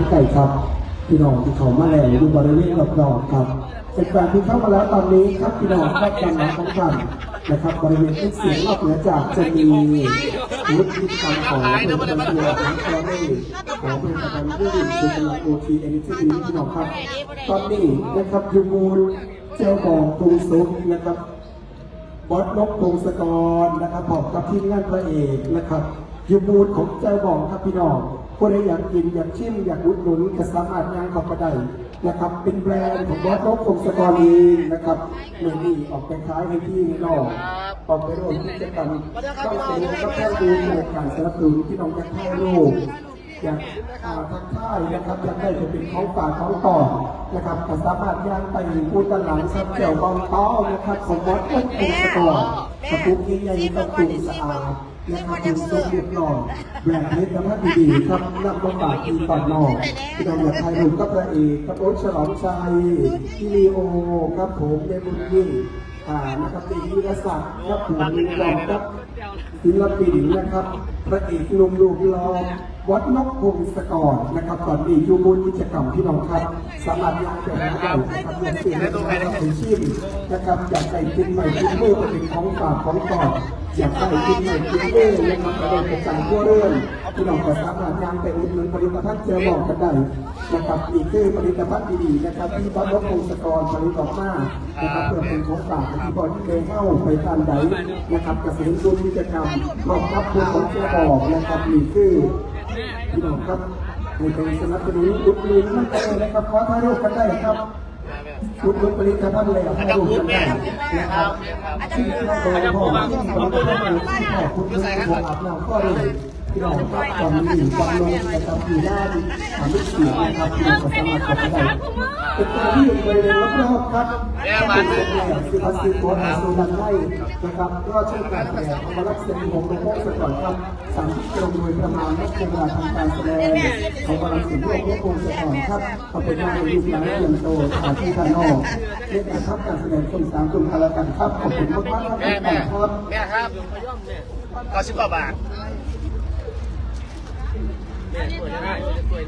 านไก่ครับพี่น้องที่เขามาแล้วอยู่บริเวณรอบๆครับเป็นแฟนที่เข้ามาแล้วตอนนี้ครับพี่น้องครับการมาของกันนะครับบริเวณที่เสียงนอกเหนือจากจะมีวุฒิกรรมของเป็นตัวของแกเล่ของเป็นประธานผู้ดูดูเป็นโอทีเอ็นทีพี่น้องครับ ตอนนี้นะครับยูมูลเจ้าของกรุงซุปนะครับบอสนกพงศกรนะครับพร้อมกับทีมงานพระเอกนะครับยูบูดของเจ้าบองครับพี่น้อง คนใดอยากกินอยากชิมอยากอุดหนุนก็สามารถย่างเข้าไปได้นะครับ เป็นแบรนด์ของบอสนกพงศกรเองนะครับเมื่อนี้ออกไปขายให้พี่น้องออกไปร่วมกิจกรรมต้องเป็นกาแฟดูในการสนับสนุนพี่น้องจะถ่ายรูปอยากอ่าทักทายนะครับอยากได้จะเป็นของฝากของต่อนะครับก็สามารถย่างไปพูดตลาดซับเจียวบองต้อนะครับของวัดต้นเป็นสตอประตูนี้ยังต้องปรุงสะอาด นะครับดูสมเรียบร้อแบบนี้ทำให้ดีๆครับนักบำบัดทีตอนนอกที่เราอยากถ่ายรูปกับพระเอกกับโอ๊ตฉลองชัยพี่ลีโอครับผมเดบุญยิ่งอ่านะครับเป็นวิรศักดิ์ครับผมมีรองครับศิลปินนะครับ พระเอกหนุ่มรูปหล่อวัดนกพงศกรนะครับตอนนี้อยู่บนกิจกรรมที่น้องครับสามารถยังจะได้นะครับเรื่องสิ่งที่เราไปชิมนะครับอยากใส่กินใหม่กินเมื่อเป็นของฝากของต่ออยากใส่กินใหม่กินเมื่อนะครับจะได้ประจำทั่วเรื่องที่น้องก็สามารถยังไปอุดหนุนผลิตภัณฑ์เจอบอกกันได้นะครับนี่คือผลิตภัณฑ์ดีๆนะครับที่วัดนกพงศกรผลิตออกมานะครับเพื่อเป็นของฝากที่บอลที่เคยเข้าไปทานใดนะครับเกษตรกรกิจกรรมรอบรับผู้ของเจ้าบอกนะครับนี่คือ พี่น้องครับในการสนับสนุนอุดหนุนนั่นเองนะครับขอถ่ายรูปกันได้ครับอุดหนุนผลิตภัณฑ์เลยถ่ายรูปกันได้นะครับที่โดยพ่อที่กำลังจะมาที่พ่อคุณผู้ชมอาบน้ำก็เลยพี่น้อ งครับตอนนี้วันลงนะครับอยู่ด้านสามสิบสี่นะครับที่เราสามารถกดได้เป็นการที่อยู่บริเวณรอบๆครับเป็นเสียงแหลมสิพัสดุโคตรสูดันไล่นะครับก็เช่วยการแข่งมารับเสียงของหลวงพ่อสก่อนครับสามสิบกิโลโดยประมาณนักกีฬาทำการแสดงของบาลังสิงห์หลวงพ่อคงสก่อนครับขาเป็นงานลูกหลานเตรียมโตสถานที่ด้านนอกในการทับการแสดงคนสามกลุ่มพารากันครับขอบคุณมากๆครับแม่แม่ครับแม่ครับเก้าสิบกว่าบาท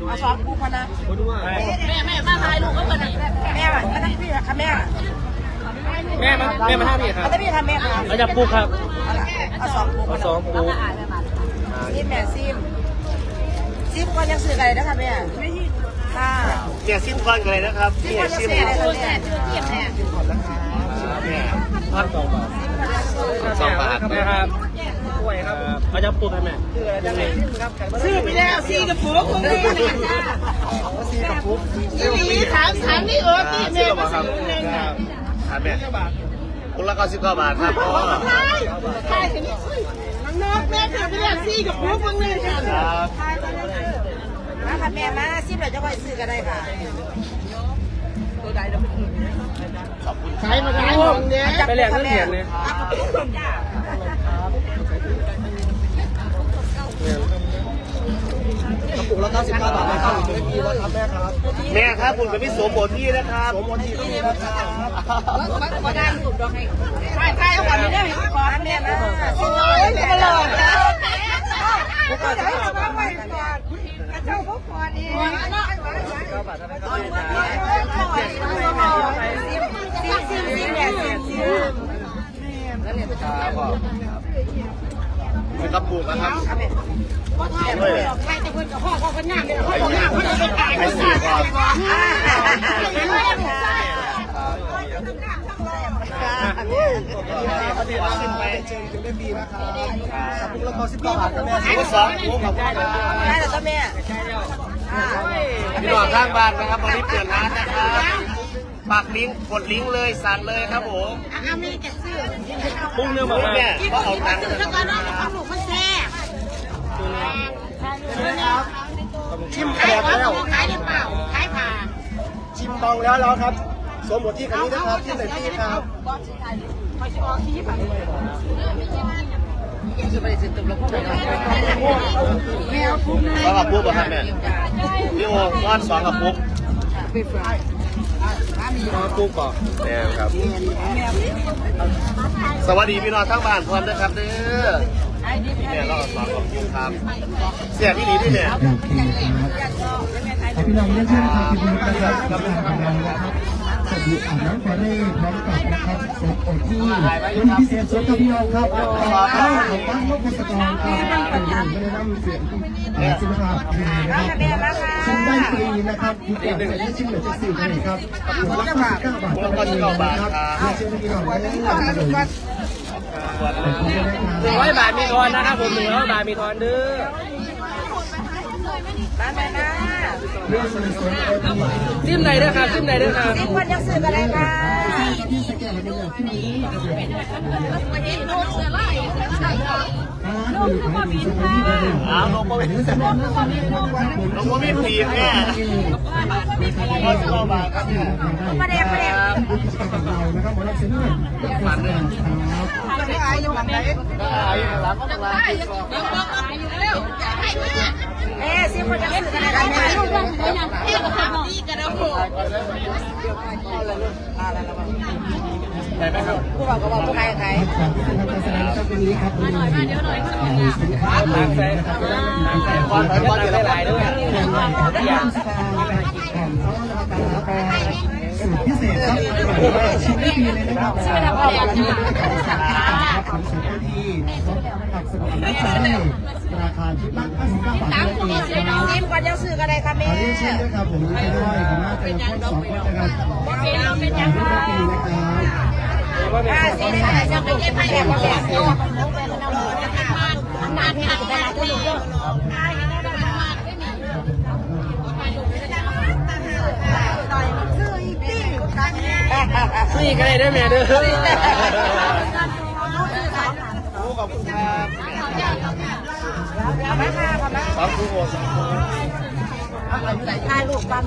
เอาสองคู่พอนะแม่แม่มาถ่ายลูกก็เหมือนแม่มาทั้งพี่ค่ะแม่แม่มาแม่มาท่าพี่ครับเอาพี่ทำแม่ค่ะเราจะปลูกครับเอาสองคู่เอาสองปลูกซิมแม่ซิมซิมก่อนยังซื้ออะไรนะคะแม่ค่ะเจียซิมก่อนกันเลยนะครับซิมเจีก่ยอนยังซิมซื้ออะไรคะแม่เก็บแม่แม่พันสองบาทสองบาทแม่ครับป่วยครับ เราจะปลูกให้แม่ซื้อไปแล้วซีกระปุกคนนี้ซีกระปุกนี่ถามถามนี่เออพี่ซิแม่มกว่าครับครับแม่คุณละเก้าสิบกว่าบาทครับพ่อใช่ถึงน้องนกแม่ถามไปแล้วซีกระปุกคนนี้ค่ะครับมาค่ะแม่มาซิมเราจะไปซื้อกันได้ค่ะขายมาขายของเนี่ยไปแลกเงินเหรียญเลย แม่ครับคุณเป็นพี่สวมบทที่นะครับสวมบทที่ใช่ใช่เอาก่อนนี้ได้ไหมก่อนแม่นะซิมเลยแม่ตลอดนะผู้ก่อนจะทำมาใหม่ก่อนเจ้าผู้ก่อนนี่ซิมซิมซิมแม่ซิมซิมเป็นกระปุกนะครับใครจะเพิ่น กับพ่อพ่อคนงามเลยพ่อคนงามเขาจะตายให้สี่ก่อนค่ะขึ้นไปเชิญคุณแม่บีนะครับกระปุกละเก้าสิบกว่าบาทครับแม่กระปุกสองกระปุกครับได้แล้วก็แม่พี่น้องข้างบ้านนะครับวันนี้เปิดร้านนะครับปักลิงก์กดลิงก์เลยสั่งเลยครับผมอามีแกซื้อปรุงเนื้อมาแม่ก็เอาตังค์ องแล้วแล้วครับสวมบทที่คันนี้นะครับที่ใส่ที่ครับวพวกแมวคุ้มนะสองกับปุ๊บครับแม่พี่โอ้ก้อนสองกับปุ๊บปลูกก่อนแม่ครับ สวัสดีพี่น้องทั้งบ้านพร้อมนะครับเด้อ พี่แม่เราสองกับปุ๊บครับเสียพี่ดีด้วยเนี่ยโอเคครับพี่น้องเรียนเชิญนะครับพี่น้องนะครับกับทางของเรานะครับสวัสดีอ่านน้ำฟอเร่พร้อมกับนะครับเสร็จโอที่วันพิเศษสดกับพี่น้องครับต่อเข้าของบ้านนกพงศกรครับเป็นหนึ่งไม่ได้นำเสียงศิลปะเพลงนะครับชมได้ฟรีนะครับทุกอย่างจะได้ชิ้นเหลือจะสี่เลยครับขอบคุณมากครับขอบคุณมากครับเชิญพี่น้องได้เลย หนึ่งร้อยบาทมีทอนนะครับผมหนึ่งร้อยบาทมีทอนเด้อมาแม่นะเรื่องสนุกสนานจิ้มไหนเด้อครับจิ้มไหนเด้อครับสิบคนยังซื้อกันได้ค่ะที่สแกนในอย่างที่นี้ร้านบริการดีสุดที่ได้ อ้าวลงมาเป็นลงมาเป็นปีกแน่ก็จะเอามาครับเนี่ยมาเด็กมาเด็กเรานะครับหมอรับเสนอฝันเลยครับจะได้อายุแบบไหนหลังก็ต้องลาเอ๊ะสิบคนยังซื้อกันได้ค่ะแม่ได้ไหมครับผู้บอกก็บอกผู้ใครใครจา กที่ทำการแสดงครับวันนี้ครับวันนี้เดี๋ยวหน่อยสินค้าทางแซงทางแซงก่อนก่อนจะได้หลายด้วยอย่างสกายของเขานะครับการสูตรพิเศษครับชิ้นไม่ดีเลยนะครับที่เป็นของสาขาครับของสูตรที่ผักสมุนไพรราคาที่ตั้ง59บาทนั่นเองครับสิบคนยังซื้อกันได้ค่ะขแม่อเรียนเชิญด้วยครับผมไปด้วยคณะเตยคนสองคนนะครับเป็นยังไงปีนะครับ ห้าสิบได้จะไปเก็บไปแอบมาแอบตัวซื้ออีกที่นี่ก็ได้เด้อแม่เด้อขอบคุณครับ มาค่ะมาสองคู่ถ่ายรูปกัน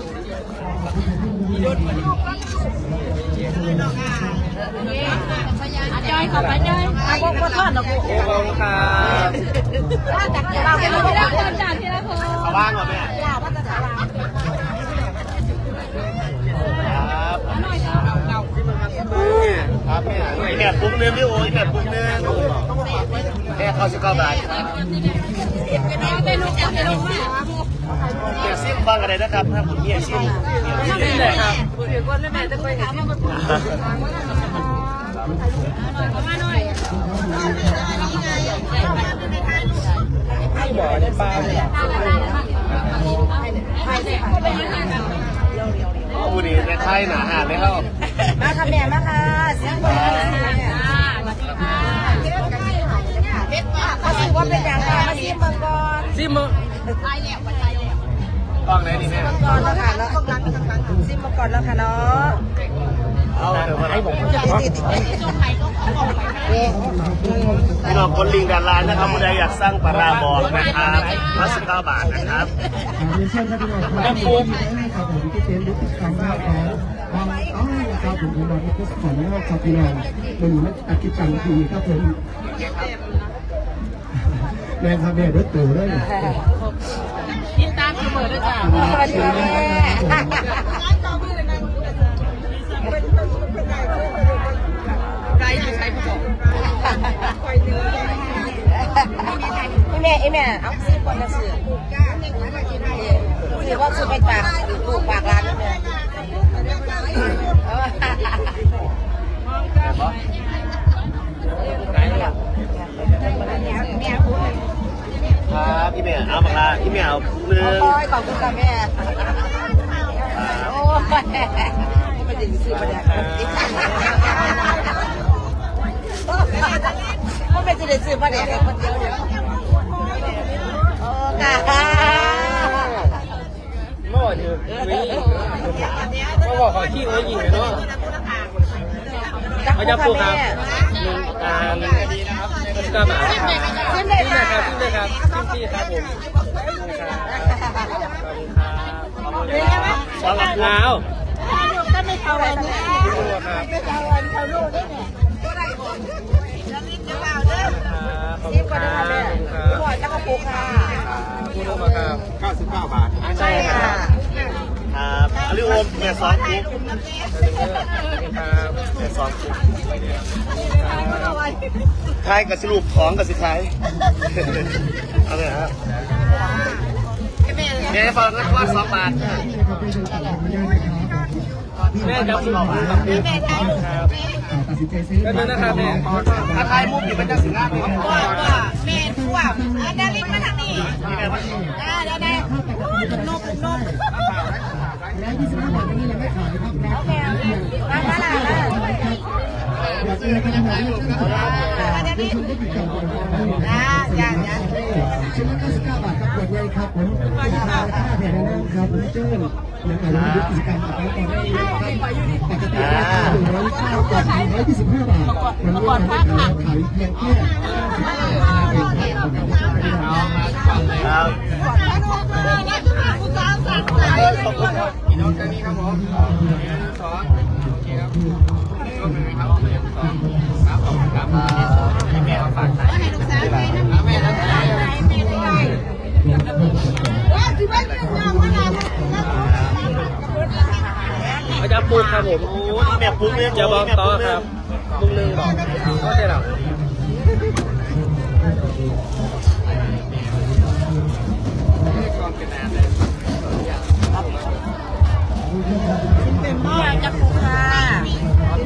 จอยขอไปจอยอาบุกทอดนะบุกขอบคุณครับเราเป็นลูกเดินจากที่ละคนเอาว่างก่อนแม่อย่าว่าจะสาราครับครับแม่แม่ปุ้งเนื้อพี่โอ้ยแม่ปุ้งเนื้อแค่เข้าสิบเก้าบาทครับ ป็นลูกเป็นลูกเดี๋ยวซิมฟังกันเลยนะครับถ้าคุณเมียซิมจิ้มไหนครับคนแม่จะไปเห็นบ่อในปลาเนี่ยผู้ดีในไทยหนาหาเลยครับมาค่ะแม่มาค่ะเสียงคนเขาถือว่าเป็นอย่างไรมาซิมมังกรจิ้มมั้ง ต้องไหนดีแม่มังกรแล้วค่ะแล้วซิมมังกรแล้วค่ะเนาะเอาเดี๋ยวมาให้ผมติดพี่น้องคนลิงดารานะครับผู้ใดอยากสร้างปลาร้าบอกนะครับมาสิบเก้าบาทนะครับขอเรียนเชิญครับพี่น้องครับผมครับผมที่เต็นท์ที่ครั้งแรกของบางอ้อยนะครับผมเป็นบางที่สอนว่าครับพี่น้องเป็นนักอาชีพจังทีครับผมแม่ครับแม่รถตู่ด้วยกินตาม เสมอด้วยจ้าสวัสดีค่ะแม่ไก่ใช้ผู้ชมพี่แม่ไอ้แม่เอาซื้อคนละซื้อซื้อว่าซื้อไปจากปลูกฝากร้านนี่แม่าปลาร้าพี่แม่เอาเนื้อโอ้ยขอบคุณค่ะแม่โอ้ยไม่ได้ซื้อมาได้ก็ไม่ได้ซื้อมาได้คนเดียวเดียวโอ้ค่ะเมื่อวานคือวิ่งเมื่อวานขอขี้ไว้ยิงเลยเนาะเอาจะปูครับหนึ่งอ่าหนึ่งนาทีนะครับกระหม่อมครับขึ้นเลยจิ้มเลยคค่ะรับจิ้มเลยครับจิ้มที่ครับผม ครับสองกับขาวก็ไม่เขาวันนี้ไม่เขาวันเขาลูกด้เนี่ยก็ได้ของจะรีบจะเปล่าเด้อขอบรีคุบณก่อนคนะรัคะบแม่หัวกระปุกค่ะคุณรู้มาครับ99 บาทใช่ค่ะครับอลิโอมแม่สองคุกครับแม่สองคุกทายกับสรุปของกับสิทายเอาเลยครับ แม่แม่ฟังกันว่าสองบาทแม่จับสองครับแม่ครับก็นั่นนะครับแม่ถ้าทายมุกอยู่เป็นจังสิงห์เลยว่าว่าแม่ทั่วอาดาลิกมาทางนี้อ่าเดี๋ยวได้นกนกโอเคโอเคมามาละอาดาลิกอ่าอย่างอย่าง ชิ้นละ99บาทครับขวดใหญ่ครับผมราคาค่าแผ่นนะครับเจิ้นนะครับเราดูกิจกรรมแบบนี้ก่อนได้ปกติราคา109บาท125บาทวันนี้เราขายเพียงแค่ครับผู้สาวสั่งหลายขอบคุณครับพี่น้องกันนี้ครับผมสองโอเคครับ ครับครับขอบคุณครับแม่ฝากถ่ายให้ลูกสาวไปนะแม่นะว่าที่บ้าเรื่องงานว่าเราอาจารย์ปูครับผมแม่ปุ๊กเนี่ยอย่าบอกต่อครับลุงหนึ่งบอกก็ใช่หรอเป็นบ้าจะผูกค่ะ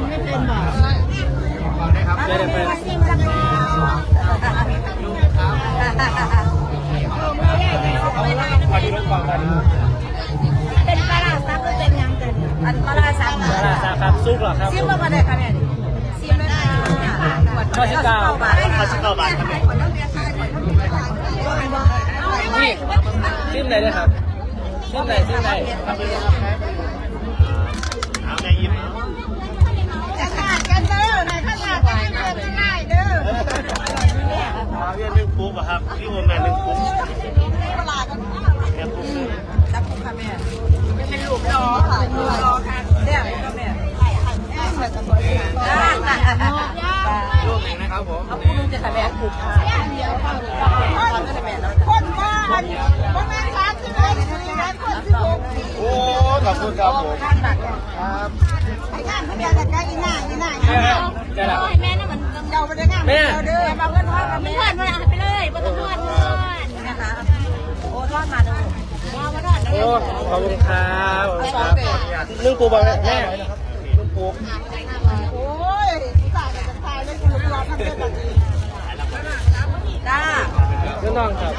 ไม่เป็นบ่ไม่ได้ไปซิมจังเลยพอดีรถความกันเป็นปลาร้าซับหรือเป็นยังเป็นอันปลาร้าซับสาราสาครับซุกหรอครับซิมมาได้ค่ะแม่ซิมได้ค่ะข้อที่เก้าบาทข้าวชิ้นเก้าบาทครับแม่นี่ซิมไหนเลยครับซิมไหนซิมไหน กันเกินง่ายเด้อเอาเรียนหนึ่งปุ๊กอะครับนี่ผมแม่หนึ่งปุ๊กปลากันแม่ปุ๊กเลยจับค่ะแม่เป็นลูกรอค่ะลูกรอค่ะเดี๋ยวแม่ลูกหนึ่งนะครับผมเอาผู้ลุงจะทำแบบผูกค่ะคนบ้านคนแม่สามสิบเอ็ดคนสิบหกโอ้ขอบคุณครับผมข้านักครับไอ้ข้างเขาเดียวแต่ก็อีหน้าอีหน้าอีแม่หน้า จะหลับแม่น่ะมันเจ้าไปได้งานเดียวเด้อมาเงินทอดกับแม่ทอดมาไปเลยมาต้องทอดทอดนะคะโอ้ทอดมาดูว่ามาทอดโอ้ขอบคุณครับนึ่งปูบอกแม่นึ่งปูโอ้ยสายกับสายเลยคุณลูกรอทำเรื่องแบบนี้จ้าเรื่องน้องครับ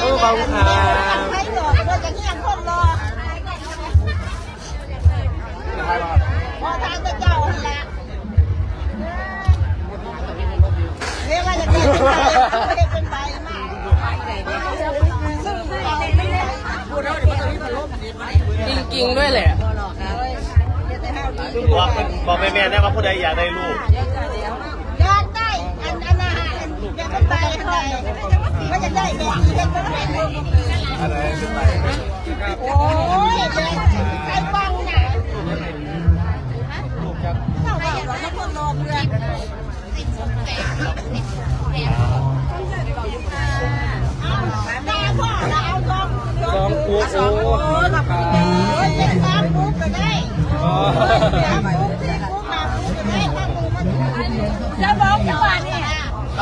โอ้ขอบคุณครับให้หลอดด้วยจะเงียบคนรอพอทางเจ้าแหละ เป็นใบเป็นใบมากซึ่งเราไม่ได้พูดแล้วเดี๋ยวมันจะมีพัดลมจริงๆด้วยแหละบอกบอกแม่แม่ได้ว่าผู้ใดอยากได้ลูกอยากได้อันอันอาหารอยากได้อะไรไม่อยากได้แบบนี้อยากได้แบบนี้อะไรขึ้นไปโอ้ยใครฟัง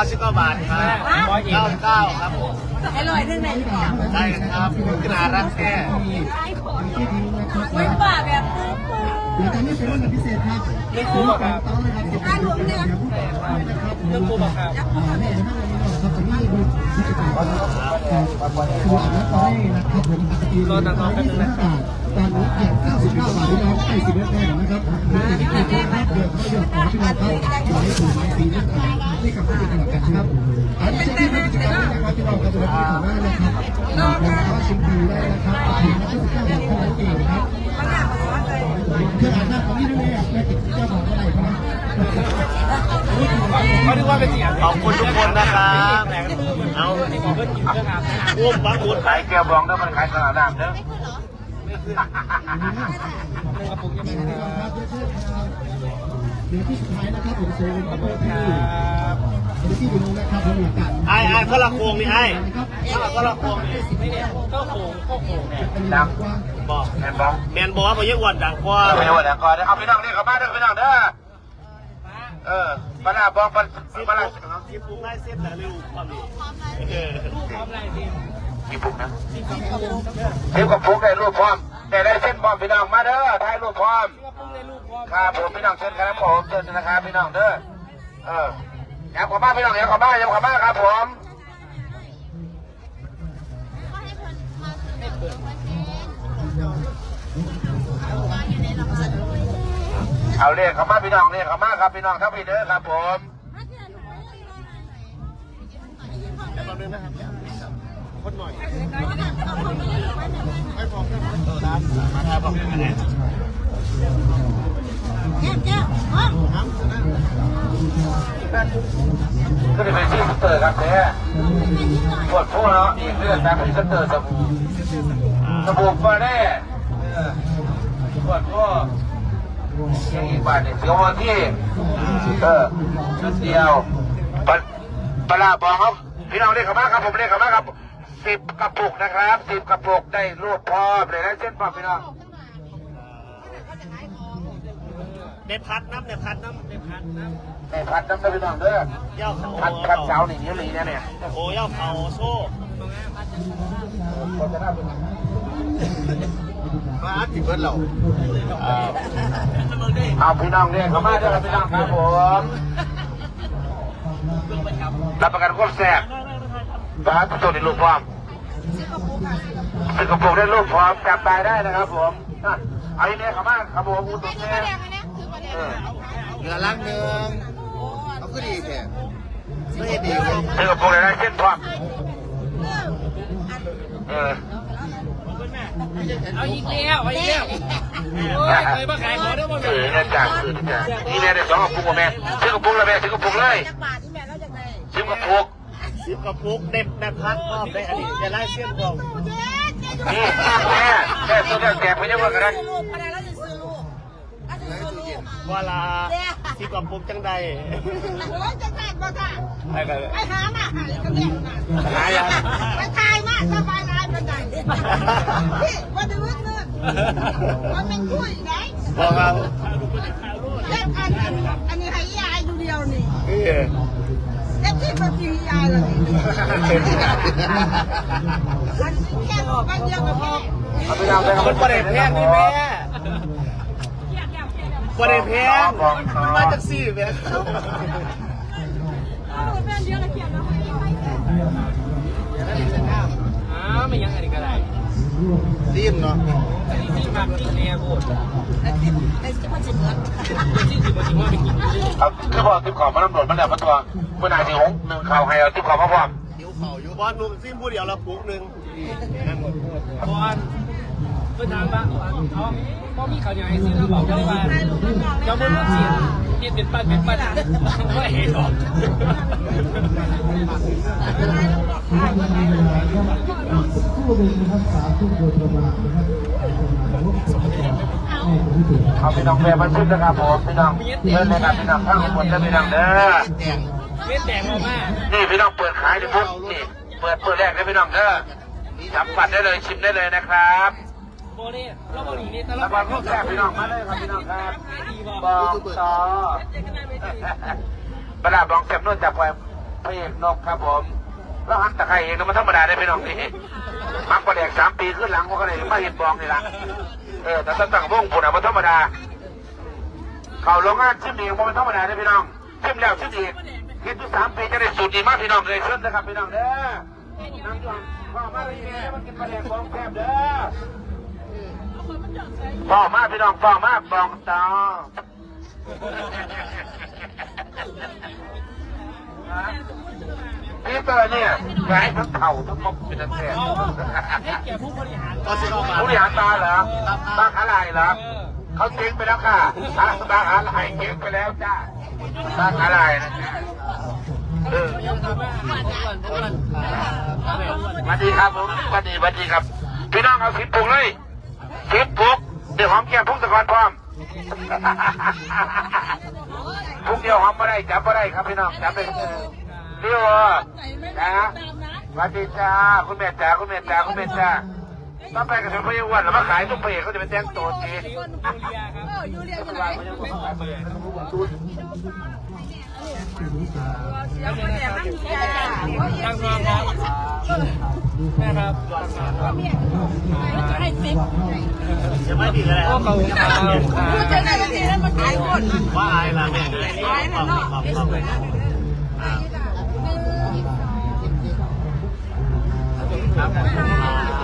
ก้าสิบเก้าบาทครับเก้าเก้าครับผมไอ้ลอยนึงไหนก่อนได้ครับขนาดรักแท้ไม่ป่าแบบปุ๊บปุ๊บเดี๋ยวตอนนี้เป็นวันพิเศษครับนึ่งปูบอกครับต้องเลยครับเดี๋ยวการรวมเนี่ยนึ่งปูบอกครับแม่จะนั่งในนี้ครับจะมีดูกิจกรรมครับคืออาบน้ำตอนนี้นะครับผมปกติร้อยยี่สิบ ห้าบาทตอนนี้เพียง99 บาทพี่น้องใกล้สิบเอ็ดแน่นะครับมีแต่ที่เป็นภาพเดิมเขาหยอดของพี่น้องครับหลายสูตรหลายสีนั่นนี่กับผู้ติดต่อกันครับ อันนี้จะที่กิจกรรมนะครับพี่น้องครับจะเป็นของหน้านะครับเราชิมดูได้นะครับถึง99บาทเท่านั้นเองครับเครื่องอาบน้ำของนี่ด้วยเนี่ยแม่ติดเจ้าของอะไรครับเขาดูว่าเป็นเสียงขอบคุณทุกคนนะครับเอาที่ผมก็กินเรื่องอาบน้ำร่วมบังบุญขายแก้วบองแล้วมันขายตลาดน้ำเด้อ กระปุกยังไม่ได้ครับเดี๋ยวที่สุดท้ายนะครับผมโซนขอบคุณครับที่ดูนะครับผมหลักการไอ้ไอ้เขาละโคงนี่ไอ้เขาละโคงนี่ไม่เนี่ยก็โขงก็โขงเนี่ยดังกว้าบอกแมนบองแมนบอกว่าพยังวันดังกว่าไม่รู้ว่าแต่ก่อนเอาพี่น้องนี่เข้ามาเด้อพี่น้องเด้อเออปลาบองปลาปลาสิบปุ๊บได้เส้นแต่เร็วความดีลูกพร้อมอะไรทีค กี่ปุกนะสิบกระปุกได้รูปพร้อมแต่ได้เส้นพร้อมพี่น้องมาเด้อถ่ายรูปพร้อมครับผมพี่น้องเชิญครับผมเชิญนะครับพี่น้องเด้อเอออยากขอบ้านพี่น้องอยากขอบ้านอยากขอบ้านครับผมเอาเลขเขามาพี่น้องเลขเขามาครับพี่น้องทั้งพี่เด้อครับผม ก็จะเป็นชื่อสเตอร์ครับเนี่ยปวดพูดเนาะอีกเรื่องการเป็นสเตอร์สบู่สบู่มาแน่ปวดพูดยังอีกบาทเนี่ยเสียววันที่เออชุดเดียวปะปลาบองครับพี่น้องเรียกเขามาครับผมเรียกเขามาครับ สิบกระปุกนะครับสิบกระปุกได้รูปพร้อมเลยนะเส้นพร้อมพี่น้องในพัดน้ำในพัดน้ำในพัดน้ในพัดน้ำได้พี่น้องเด้อำเย้าเขาพัดพัดเช้าหนีนิ้วหลีเนี่ยเนี่ยโอ้เย้าเขาโซ่คนจะน่าเป็นมาอัดติดเบิร์ดเราเอาพี่น้องเนี่ยเขามาเด้อครับพี่น้องครับผมรับประกันความแซ่บ บ้านตัวในลูกพร้อมสิงคโปร์ได้ลูกพร้อมจับตายได้นะครับผมอะเอาอีเนี่ยเขามาครับผมอุดหนุนเนี่ยเออเหลือลังหนึ่งเอาก็ดีแท้ไม่เห็นดีเลยสิงคโปร์ได้เส้นพร้อมเออเอาอีกแล้วเอาอีกแล้วโอ้ยเคยมาขายของได้บ่เออเนี่ยจ้าคือจ้านี่เนี่ยได้สองกระปุกแม่สิงคโปร์แล้วแม่สิงคโปร์เลยจักบาทที่แม่เราจากไหน สิงคโปร์สิบกระปุกเด็ดในพัดรอบได้อันนี้จะไล่เส้นบอกตู้เจ๊เจ๊นี่แม่แม่ตัวเดียวแจกไปเยอะกว่ากันนะซื้อลูกพนันแล้วจะซื้อลูกแล้วจะซื้อลูกเวลาสิบกระปุกจังใดโอ้ยจะแตกบ่ค่ะไปกันไปหามาหาก็แตกมาหายังไปทายมาสบายนายเป็นไงพี่ว่าจะวิ่งเนื้อว่ามันคุยไหนบอกครับเล่นอันอันอันนี้ให้ยายอยู่เดียวนี่ เออเล่นที่มันมียาเลยอันแค่ออกกันเดียวกับพ่อเอาไปทำไปมันประเด็นแพงนี่แม่ประเด็นแพงมันมาจากสี่แม่อ้าวไม่ยังอะไรก็ได้ รีบเนาะที่มาที่เนี่ยพูดไอ้ที่มันจะเหมือนที่สิบวันที่ว่าไปกินเอาที่บอกที่ขอมาตำรวจมันแล้วมาตัวเมื่อนายที่หงหนึ่งข่าวให้เอาที่ขอมาพร้อมหิวเข่าอยู่บ้านนุ่มซิมผู้เดียวละปุกหนึ่งบอลเพื่นถามว่าเขาพ่อมีเขาอย่างไรซื้อแล้วบอกได้ว่าเจ้าเมื่อเสียเปลี่ยนเป็นปั้นเป็นปั้นไม่เห็นหรอกเอาพี่น้องแม่มาชุดนะครับผมพี่น้องเดินเลยครับพี่น้องข้างบนเด้อพี่น้องเด้อเล่นแต่งออกมานี่พี่น้องเปิดขายดิพุทธนี่เปิดเปิดแรกเลยพี่น้องเด้อสัมผัสได้เลยชิมได้เลยนะครับ โบเล่เราบอลนี่ตลอแล้วก็แซ่บพี่น้องมาเลยครับพี่น้องครับบองต่อประดาบองแซ่บนุ่นจากพระเอกนกครับผมแล้วหันตะไคร้เองนะมันธรรมดาได้พี่น้องนี่มักประแดกสามปีขึ้นหลังก็เลยมาเห็นบองนี่ละเออแต่ตั้งวงผุนอะมันธรรมดาเขาโรงงานชิมเองมันธรรมดาได้พี่น้องชิมแล้วชิมอีกคิดที่สามปีจะได้สูตรดีมากพี่น้องเลยเชิญนะครับพี่น้องเด้อนั่งก่อนพ่อมาเลยแม่มันกินประแดกบองแซ่บเด้อ พ่อมาพี่น้องพ่อมาบองต่อพี่เตอร์เนี่ยย้ายทั้งเข่าทั้งมกเป็นอันแท้ให้แก่ผู้บริหารก็สิบาทผู้บริหารตาเหรอบ้างอะไรเหรอเขาเจ๊งไปแล้วค่ะบ้างอะไรเจ๊งไปแล้วจ้าบ้างอะไรนะจ๊ะเออสวัสดีครับผมสวัสดีสวัสดีครับ พี่น้องเอาสิบปุกเลย สิบปุกเดี๋ยวหอมแก้มพุกตะกอนพร้อมพุกเดียวหอมไม่ได้จับไม่ได้ครับพี่น้องจับได้เรียวจ้าสวัสดีจ้าคุณแม่จ๋าคุณแม่จ๋าคุณแม่จ๋าถ้าไปกับถึงพยาวันแล้วมาขายตุ้มเพยเขาจะไปแต่งตัวจี เรียครับเออยูเรียอยู่ไรตั้งอยู่จ้าทางนอนครับแม่ครับให้สิบจะไม่ดีเลยโอ้เขาขาวพูดจะได้ทีนั้นมันขายหมดว่าอายละแม่เลยขายนั่นเนาะขอบคุณเลยครับ